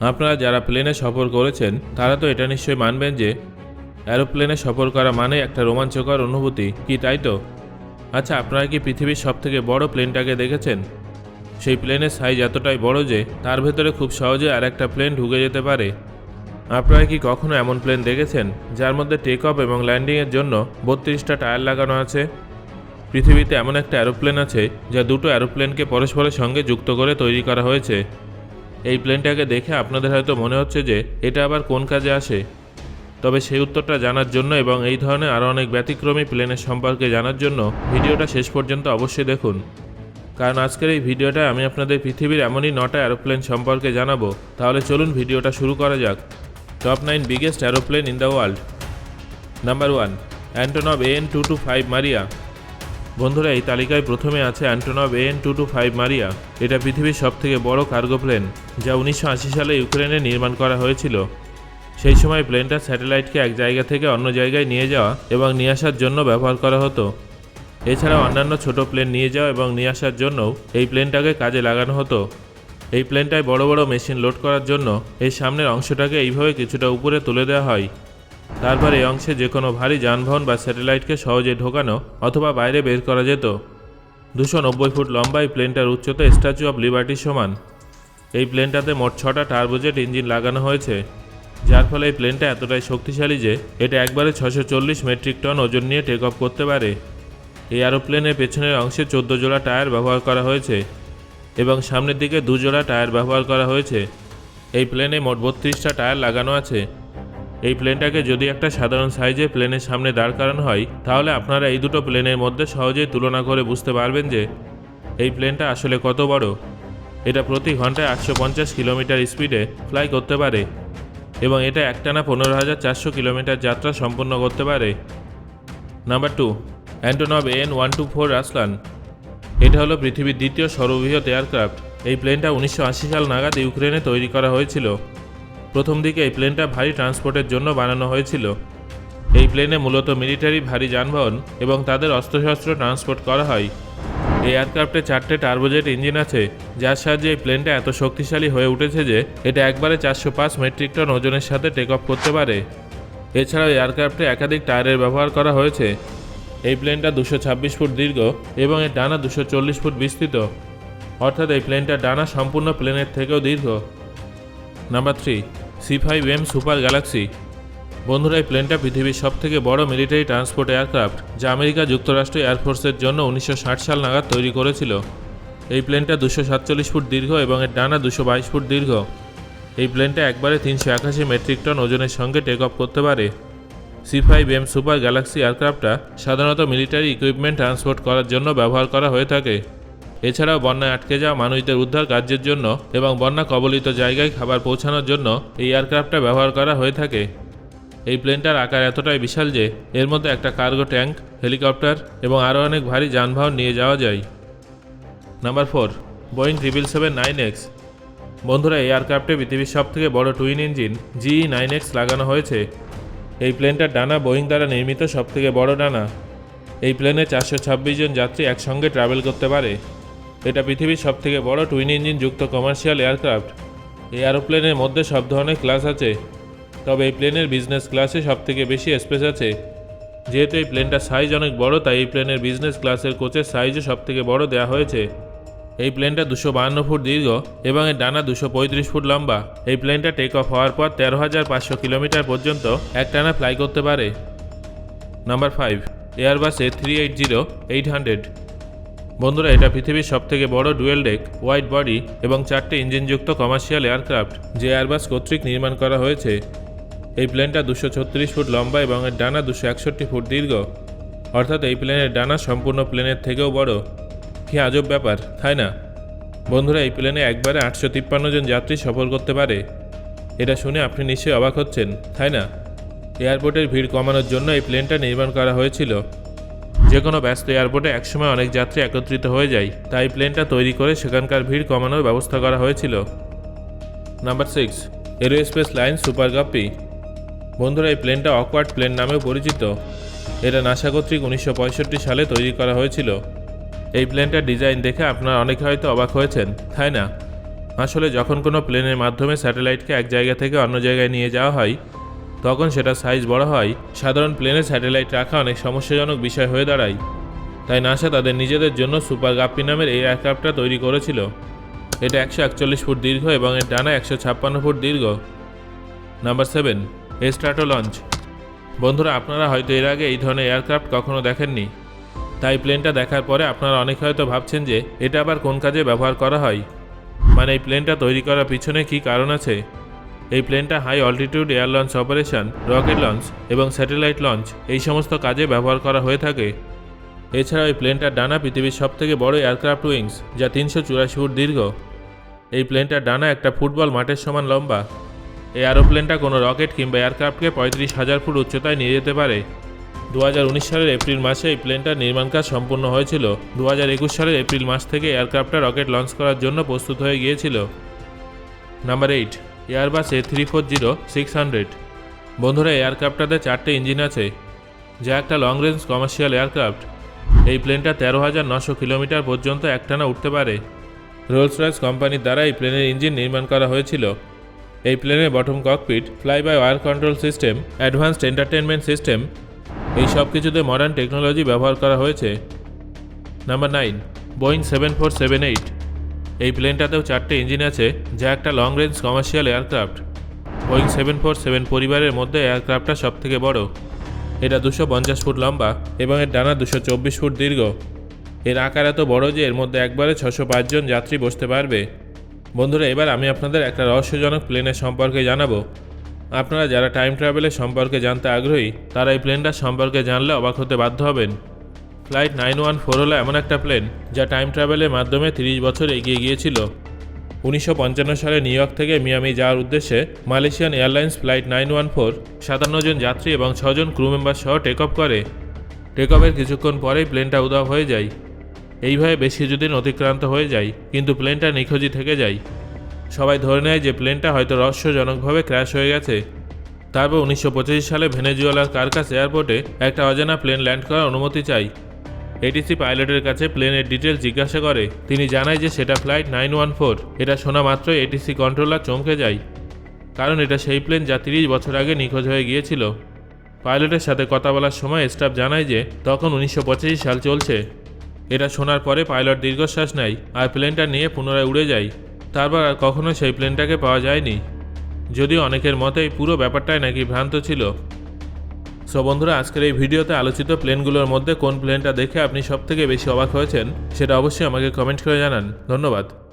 আপনারা যারা প্লেনে সফর করেছেন, তারা তো এটা নিশ্চয়ই মানবেন যে অ্যারোপ্লেনে সফর করা মানে একটা রোমাঞ্চকর অনুভূতি, কি তাই তো? আচ্ছা আপনারা কি পৃথিবীর সবথেকে বড় প্লেনটাকে দেখেছেন? সেই প্লেনের সাইজ এতটাই বড় যে, তার ভেতরে খুব সহজে আর একটা প্লেন ঢুকে যেতে পারে। আপনারা কি কখনো এমন প্লেন দেখেছেন, যার মধ্যে টেক অফ এবং ল্যান্ডিংয়ের জন্য বত্রিশটা টায়ার লাগানো আছে? পৃথিবীতে এমন একটা অ্যারোপ্লেন আছে, যা দুটো অ্যারোপ্লেনকে পরস্পরের সঙ্গে যুক্ত করে তৈরি করা হয়েছে। এই প্লেনটাকে দেখে আপনাদের হয়তো মনে হচ্ছে যে এটা আবার কোন কাজে আসে। তবে সেই উত্তরটা জানার জন্য এবং এই ধরনের আরও অনেক ব্যতিক্রমী প্লেনের সম্পর্কে জানার জন্য ভিডিওটা শেষ পর্যন্ত অবশ্যই দেখুন। কারণ আজকের এই ভিডিওটা আমি আপনাদের পৃথিবীর এমনই নটা অ্যারোপ্লেন সম্পর্কে জানাব। তাহলে চলুন ভিডিওটা শুরু করা যাক। Top nine biggest aeroplane in the world. Number one, Antonov AN two two five Mriya. বন্ধুরা, এই তালিকায় প্রথমে আছে Antonov AN two two five Mriya. এটা পৃথিবীর সবথেকে বড় কার্গো প্লেন, যা উনিশশো আশি সালে ইউক্রেনে নির্মাণ করা হয়েছিল। সেই সময় প্লেনটা স্যাটেলাইটকে এক জায়গা থেকে অন্য জায়গায় নিয়ে যাওয়া এবং নিয়ে আসার জন্য ব্যবহার করা হতো। এছাড়াও অন্যান্য ছোট প্লেন নিয়ে যাওয়া এবং নিয়ে আসার জন্যও এই প্লেনটাকে কাজে লাগানো হতো। এই প্লেনটায় বড় বড় মেশিন লোড করার জন্য এই সামনের অংশটাকে এইভাবে কিছুটা উপরে তুলে দেওয়া হয়। তারপর এই অংশে যে কোনো ভারী যানবাহন বা স্যাটেলাইটকে সহজে ঢোকানো অথবা বাইরে বের করা যেত। দুশো নব্বই ফুট লম্বা এই প্লেনটার উচ্চতা স্ট্যাচু অফ লিবার্টির সমান। এই প্লেনটাতে মোট ছটা টার্বোজেট ইঞ্জিন লাগানো হয়েছে, যার ফলে এই প্লেনটা এতটাই শক্তিশালী যে এটা একবারে ছশো চল্লিশ মেট্রিক টন ওজন নিয়ে টেক অফ করতে পারে। এই এরোপ্লেনের পেছনের অংশে চোদ্দ জোড়া টায়ার ব্যবহার করা হয়েছে এবং সামনের দিকে দু জোড়া টায়ার ব্যবহার করা হয়েছে। এই প্লেনে মোট বত্রিশটা টায়ার লাগানো আছে। এই প্লেনটাকে যদি একটা সাধারণ সাইজের প্লেনের সামনে দাঁড় করানো হয়, তাহলে আপনারা এই দুটো প্লেনের মধ্যে সহজেই তুলনা করে বুঝতে পারবেন যে এই প্লেনটা আসলে কত বড়। এটা প্রতি ঘন্টায় আটশো পঞ্চাশ কিলোমিটার স্পিডে ফ্লাই করতে পারে এবং এটা একটানা পনেরো হাজার চারশো কিলোমিটার যাত্রা সম্পন্ন করতে পারে। Number two Antonov N one two four Ruslan এটা হলো পৃথিবীর দ্বিতীয় সর্ববৃহৎ এয়ারক্রাফট। এই প্লেনটা উনিশশো আশি সাল নাগাদ ইউক্রেনে তৈরি করা হয়েছিল। প্রথম দিকে এই প্লেনটা ভারী ট্রান্সপোর্টের জন্য বানানো হয়েছিল। এই প্লেনে মূলত মিলিটারি ভারী যানবাহন এবং তাদের অস্ত্রশস্ত্র ট্রান্সপোর্ট করা হয়। এই এয়ারক্রাফটে চারটে টার্বোজেট ইঞ্জিন আছে, যার সাহায্যে এই প্লেনটা এত শক্তিশালী হয়ে উঠেছে যে এটা একবারে চারশো পাঁচ মেট্রিক টন ওজনের সাথে টেক অফ করতে পারে। এছাড়াও এয়ারক্রাফটে একাধিক টায়ারের ব্যবহার করা হয়েছে। এই প্লেনটা দুশো ছাব্বিশ ফুট দীর্ঘ এবং এর ডানা দুশো চল্লিশ ফুট বিস্তৃত। অর্থাৎ এই প্লেনটার ডানা সম্পূর্ণ প্লেনের থেকেও দীর্ঘ। Number three C five M Super Galaxy বন্ধুরা, এই প্লেনটা পৃথিবীর সবথেকে বড় মিলিটারি ট্রান্সপোর্ট এয়ারক্রাফট যা আমেরিকা যুক্তরাষ্ট্র এয়ারফোর্সের জন্য উনিশশো ষাট সাল নাগাদ তৈরি করেছিল। এই প্লেনটা দুশো সাতচল্লিশ ফুট দীর্ঘ এবং এর ডানা দুশো বাইশ ফুট দীর্ঘ। এই প্লেনটা একবারে তিনশো একাশি মেট্রিক টন ওজনের সঙ্গে টেক অফ করতে পারে। C five M Super Galaxy এয়ারক্রাফটটা সাধারণত মিলিটারি ইকুইপমেন্ট ট্রান্সপোর্ট করার জন্য ব্যবহার করা হয়ে থাকে। এছাড়াও বন্যায় আটকে যাওয়া মানুষদের উদ্ধার কার্যের জন্য এবং বন্যা কবলিত জায়গায় খাবার পৌঁছানোর জন্য এই এয়ারক্রাফটটা ব্যবহার করা হয়ে থাকে। এই প্লেনটার আকার এতটাই বিশাল যে এর মধ্যে একটা কার্গো ট্যাঙ্ক, হেলিকপ্টার এবং আরও অনেক ভারী যানবাহন নিয়ে যাওয়া যায়। Number four, Boeing triple seven nine X বন্ধুরা, এই এয়ারক্রাফটে পৃথিবীর সবথেকে বড় twin engine GE nine X লাগানো হয়েছে। এই প্লেনটার ডানা বোয়িং দ্বারা নির্মিত সবথেকে বড় ডানা। এই প্লেনে চারশো ছাব্বিশ জন যাত্রী একসঙ্গে ট্রাভেল করতে পারে। এটা পৃথিবীর সবথেকে বড় টুইন ইঞ্জিন যুক্ত কমার্শিয়াল এয়ারক্রাফট এই এরোপ্লেনের মধ্যে সব ধরনের ক্লাস আছে। তবে এই প্লেনের বিজনেস ক্লাসে সবথেকে বেশি স্পেস আছে। যেহেতু এই প্লেনটার সাইজ অনেক বড়, তাই এই প্লেনের বিজনেস ক্লাসের কোচের সাইজও সবথেকে বড় দেওয়া হয়েছে। এই প্লেনটা দুশো বাহান্ন ফুট দীর্ঘ এবং এর ডানা দুশো পঁয়ত্রিশ ফুট লম্বা। এই প্লেনটা টেক অফ হওয়ার পর তেরো হাজার পাঁচশো কিলোমিটার পর্যন্ত একটানা ফ্লাই করতে পারে। Number five Airbus A three eight zero eight hundred বন্ধুরা, এটা পৃথিবীর সবথেকে বড় ডুয়েল ডেক, হোয়াইট বডি এবং চারটে ইঞ্জিনযুক্ত কমার্শিয়াল এয়ারক্রাফট যে এয়ারবাস কর্তৃক নির্মাণ করা হয়েছে। এই প্লেনটা দুশো ছত্রিশ ফুট লম্বা এবং এর ডানা দুশো একষট্টি ফুট দীর্ঘ। অর্থাৎ এই প্লেনের ডানা সম্পূর্ণ প্লেনের থেকেও বড়। কি আজব ব্যাপার, তাই না? বন্ধুরা, এই প্লেনে একবারে আটশো তিপ্পান্ন জন যাত্রী সফর করতে পারে। এটা শুনে আপনি নিশ্চয়ই অবাক হচ্ছেন, তাই না? এয়ারপোর্টের ভিড় কমানোর জন্য এই প্লেনটা নির্মাণ করা হয়েছিল। যে কোনো ব্যস্ত এয়ারপোর্টে একসময় অনেক যাত্রী একত্রিত হয়ে যায়, তাই প্লেনটা তৈরি করে সেখানকার ভিড় কমানোর ব্যবস্থা করা হয়েছিল। Number six, aerospace line Super Guppy. বন্ধুরা, এই প্লেনটা অকওয়ার্ড প্লেন নামেও পরিচিত। এটা নাসা কর্তৃক উনিশশো পঁয়ষট্টি সালে তৈরি করা হয়েছিল। এই প্লেনটার ডিজাইন দেখে আপনারা অনেকে হয়তো অবাক হয়েছেন, তাই না? আসলে যখন কোনো প্লেনের মাধ্যমে স্যাটেলাইটকে এক জায়গা থেকে অন্য জায়গায় নিয়ে যাওয়া হয় তখন সেটা সাইজ বড় হয়, সাধারণ প্লেনে স্যাটেলাইট রাখা অনেক সমস্যাজনক বিষয় হয়ে দাঁড়ায়। তাই নাসা তাদের নিজেদের জন্য সুপার গাপ্পি নামের এই এয়ারক্রাফটটা তৈরি করেছিল। এটা একশো একচল্লিশ ফুট দীর্ঘ এবং এর ডানা একশো ছাপ্পান্ন ফুট দীর্ঘ। নাম্বার সেভেন এস্ট্রাটো লঞ্চ বন্ধুরা, আপনারা হয়তো এর আগে এই ধরনের এয়ারক্রাফট কখনো দেখেননি। তাই প্লেনটা দেখার পরে আপনারা অনেক হয়তো ভাবছেন যে, এটা আবার কোন কাজে ব্যবহার করা হয়? মানে এই প্লেনটা তৈরি করার পিছনে কি কারণ আছে? এই প্লেনটা high altitude air launch operation rocket launch এবং স্যাটেলাইট লঞ্চ এই সমস্ত কাজে ব্যবহার করা হয়ে থাকে। এছাড়াও এই প্লেনটার ডানা পৃথিবীর সবথেকে বড় এয়ারক্রাফট উইংস যা তিনশো চুরাশি ফুট দীর্ঘ। এই প্লেনটার ডানা একটা ফুটবল মাঠের সমান লম্বা। এই অ্যারোপ্লেনটা কোনো রকেট কিংবা এয়ারক্রাফটকে পঁয়ত্রিশ হাজার ফুট উচ্চতায় নিয়ে যেতে পারে। দু হাজার উনিশ সালের এপ্রিল মাসে এই প্লেনটার নির্মাণ কাজ সম্পূর্ণ হয়েছিল। দু একুশ সালের এপ্রিল মাস থেকে এয়ারক্রাফটটা রকেট লঞ্চ করার জন্য প্রস্তুত হয়ে গিয়েছিল। Number eight Airbus three four zero six hundred বন্ধুরা এয়ারক্রাফটটাতে চারটে ইঞ্জিন আছে। যা একটা লং রেঞ্জ কমার্শিয়াল এয়ারক্রাফট এই প্লেনটা তেরো হাজার নশো কিলোমিটার পর্যন্ত একটানা উঠতে পারে। রোলস রয়েস কোম্পানির দ্বারা এই প্লেনের ইঞ্জিন নির্মাণ করা হয়েছিল। এই প্লেনের bottom cockpit fly by wire control system advanced entertainment system এই সব কিছুতে মডার্ন টেকনোলজি ব্যবহার করা হয়েছে। Number nine Boeing seven four seven eight এই প্লেনটাতেও চারটে ইঞ্জিন আছে, যা একটা long range commercial aircraft Boeing seven four seven পরিবারের মধ্যে এয়ারক্রাফটটা সবথেকে বড়। এটা দুশো পঞ্চাশ ফুট লম্বা এবং এর ডানা দুশো চব্বিশ ফুট দীর্ঘ। এর আকার এত বড় যে এর মধ্যে একবারে ছশো পাঁচজন যাত্রী বসতে পারবে। বন্ধুরা, এবার আমি আপনাদের একটা রহস্যজনক প্লেনের সম্পর্কে জানাব। আপনারা যারা টাইম ট্রাভেলের সম্পর্কে জানতে আগ্রহী, তারা এই প্লেনটার সম্পর্কে জানলে অবাক হতে বাধ্য হবেন। ফ্লাইট নাইন ওয়ান ফোর হলো এমন একটা প্লেন যা টাইম ট্রাভেলের মাধ্যমে তিরিশ বছর এগিয়ে গিয়েছিল। উনিশশো পঞ্চান্ন সালে নিউ ইয়র্ক থেকে মিয়ামি যাওয়ার উদ্দেশ্যে Malaysian Airlines flight nine one four সাতান্ন জন যাত্রী এবং ছজন ক্রু মেম্বার সহ টেক অফ করে। টেক অফের কিছুক্ষণ পরেই প্লেনটা উধাও হয়ে যায়। এইভাবে বেশ কিছুদিন অতিক্রান্ত হয়ে যায়, কিন্তু প্লেনটা নিখোঁজই থেকে যায়। সবাই ধরে নেয় যে প্লেনটা হয়তো রহস্যজনকভাবে ক্র্যাশ হয়ে গেছে। তারপর উনিশশো পঁচিশ সালে ভেনেজুয়েলার কার্কাস এয়ারপোর্টে একটা অজানা প্লেন ল্যান্ড করার অনুমতি চাই। এটিসি পাইলটের কাছে প্লেনের ডিটেল জিজ্ঞাসা করে। তিনি জানায় যে সেটা ফ্লাইট নাইন ওয়ান ফোর। এটা শোনা মাত্রই এটিসি কন্ট্রোলার চমকে যায়। কারণ এটা সেই প্লেন যা তিরিশ বছর আগে নিখোঁজ হয়ে গিয়েছিল। পাইলটের সাথে কথা বলার সময় স্টাফ জানায় যে তখন উনিশশো পঁচিশ সাল চলছে। এটা শোনার পরে পাইলট দীর্ঘশ্বাস নেয় আর প্লেনটা নিয়ে পুনরায় উড়ে যায়। তারপর আর কখনো সেই প্লেনটাকে পাওয়া যায়নি। যদিও অনেকের মতে এই পুরো ব্যাপারটাই নাকি ভ্রান্ত ছিল। সো বন্ধুরা, আজকের এই ভিডিওতে আলোচিত প্লেনগুলোর মধ্যে কোন প্লেনটা দেখে আপনি সবথেকে বেশি অবাক হয়েছেন, সেটা অবশ্যই আমাকে কমেন্ট করে জানান। ধন্যবাদ।